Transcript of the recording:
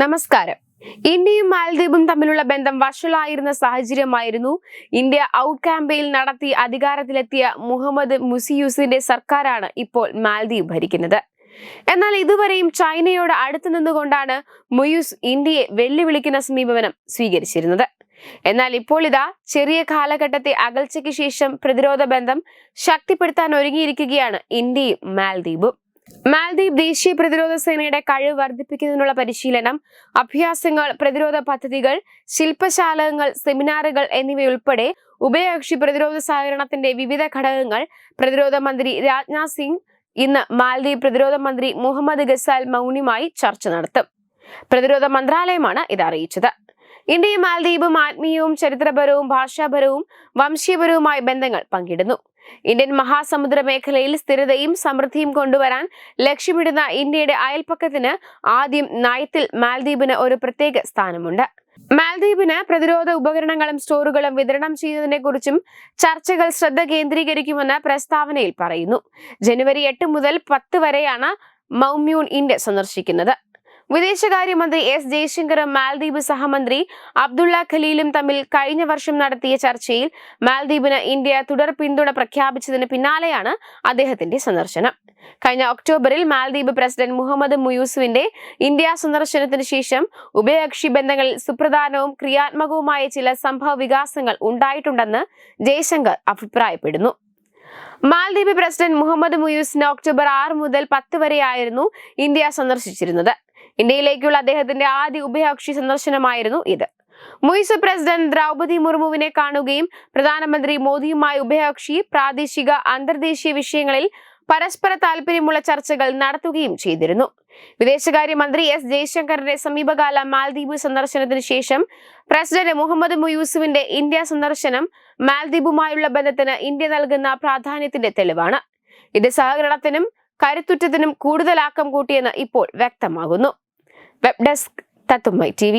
നമസ്കാരം. ഇന്ത്യയും മാലദ്വീപും തമ്മിലുള്ള ബന്ധം വഷളായിരുന്ന സാഹചര്യമായിരുന്നു. ഇന്ത്യ ഔട്ട് ക്യാമ്പയിൽ നടത്തി അധികാരത്തിലെത്തിയ മുഹമ്മദ് മുസിയൂസിന്റെ സർക്കാരാണ് ഇപ്പോൾ മാലദ്വീപ് ഭരിക്കുന്നത്. എന്നാൽ ഇതുവരെയും ചൈനയോട് അടുത്തു നിന്നുകൊണ്ടാണ് മുയൂസ് ഇന്ത്യയെ വെല്ലുവിളിക്കുന്ന സമീപനം സ്വീകരിച്ചിരുന്നത്. എന്നാൽ ഇപ്പോൾ ഇതാ ചെറിയ കാലഘട്ടത്തെ അകൽച്ചയ്ക്ക് ശേഷം പ്രതിരോധ ബന്ധം ശക്തിപ്പെടുത്താൻ ഒരുങ്ങിയിരിക്കുകയാണ് ഇന്ത്യയും മാലദ്വീപും. മാലദ്വീപ് ദേശീയ പ്രതിരോധ സേനയുടെ കഴിവ് വർദ്ധിപ്പിക്കുന്നതിനുള്ള പരിശീലനം അഭ്യാസങ്ങൾ പ്രതിരോധ പദ്ധതികൾ ശില്പശാലകൾ സെമിനാറുകൾ എന്നിവയുൾപ്പെടെ ഉഭയകക്ഷി പ്രതിരോധ സഹകരണത്തിന്റെ വിവിധ ഘടകങ്ങൾ പ്രതിരോധ മന്ത്രി രാജ്നാഥ് സിംഗ് ഇന്ന് മാൽദ്വീപ് പ്രതിരോധ മന്ത്രി മുഹമ്മദ് ഗസാൽ മൗനിയുമായി ചർച്ച നടത്തും. പ്രതിരോധ മന്ത്രാലയമാണ് ഇത് അറിയിച്ചത്. ഇന്ത്യയും മാൽദ്വീപും ആത്മീയവും ചരിത്രപരവും ഭാഷാപരവും വംശീയപരവുമായ ബന്ധങ്ങൾ പങ്കിടുന്നു. ഇന്ത്യൻ മഹാസമുദ്ര മേഖലയിൽ സ്ഥിരതയും സമൃദ്ധിയും കൊണ്ടുവരാൻ ലക്ഷ്യമിടുന്ന ഇന്ത്യയുടെ അയൽപ്പക്കത്തിന് ആദ്യം നയത്തിൽ മാൽദ്വീപിന് ഒരു പ്രത്യേക സ്ഥാനമുണ്ട്. മാൽദ്വീപിന് പ്രതിരോധ ഉപകരണങ്ങളും സ്റ്റോറുകളും വിതരണം ചെയ്യുന്നതിനെ കുറിച്ചും ചർച്ചകൾ ശ്രദ്ധ കേന്ദ്രീകരിക്കുമെന്ന് പ്രസ്താവനയിൽ പറയുന്നു. ജനുവരി എട്ട് മുതൽ പത്ത് വരെയാണ് മൗമ്യൂൺ ഇന്ത്യ സന്ദർശിക്കുന്നത്. വിദേശകാര്യമന്ത്രി എസ് ജയശങ്കറും മാൽദ്വീപ് സഹമന്ത്രി അബ്ദുള്ള ഖലീലും തമ്മിൽ കഴിഞ്ഞ വർഷം നടത്തിയ ചർച്ചയിൽ മാൽദ്വീപിന് ഇന്ത്യ തുടർ പിന്തുണ പ്രഖ്യാപിച്ചതിന് പിന്നാലെയാണ് അദ്ദേഹത്തിന്റെ സന്ദർശനം. കഴിഞ്ഞ ഒക്ടോബറിൽ മാൽദ്വീപ് പ്രസിഡന്റ് മുഹമ്മദ് മുയൂസുവിന്റെ ഇന്ത്യ സന്ദർശനത്തിന് ശേഷം ഉഭയകക്ഷി ബന്ധങ്ങളിൽ സുപ്രധാനവും ക്രിയാത്മകവുമായ ചില സംഭവ വികാസങ്ങൾ ഉണ്ടായിട്ടുണ്ടെന്ന് ജയശങ്കർ അഭിപ്രായപ്പെടുന്നു. മാൽദ്വീപ് പ്രസിഡന്റ് മുഹമ്മദ് മുയൂസിന് ഒക്ടോബർ ആറ് മുതൽ പത്ത് വരെയായിരുന്നു ഇന്ത്യ സന്ദർശിച്ചിരുന്നത്. ഇന്ത്യയിലേക്കുള്ള അദ്ദേഹത്തിന്റെ ആദ്യ ഉഭയകക്ഷി സന്ദർശനമായിരുന്നു ഇത്. മുയിസ് പ്രസിഡന്റ് ദ്രൗപതി മുർമുവിനെ കാണുകയും പ്രധാനമന്ത്രി മോദിയുമായി ഉഭയകക്ഷി പ്രാദേശിക അന്തർദേശീയ വിഷയങ്ങളിൽ പരസ്പര താല്പര്യമുള്ള ചർച്ചകൾ നടത്തുകയും ചെയ്തിരുന്നു. വിദേശകാര്യമന്ത്രി എസ് ജയശങ്കറിന്റെ സമീപകാല മാൽദ്വീപ് സന്ദർശനത്തിന് ശേഷം പ്രസിഡന്റ് മുഹമ്മദ് മുയൂസുവിന്റെ ഇന്ത്യ സന്ദർശനം മാൽദ്വീപുമായുള്ള ബന്ധത്തിന് ഇന്ത്യ നൽകുന്ന പ്രാധാന്യത്തിന്റെ തെളിവാണ്. ഇത് സഹകരണത്തിനും കരുത്തുറ്റത്തിനും കൂടുതൽ ആക്കം കൂട്ടിയെന്ന് ഇപ്പോൾ വ്യക്തമാകുന്നു. Web desk തത്തുമ്മൈ T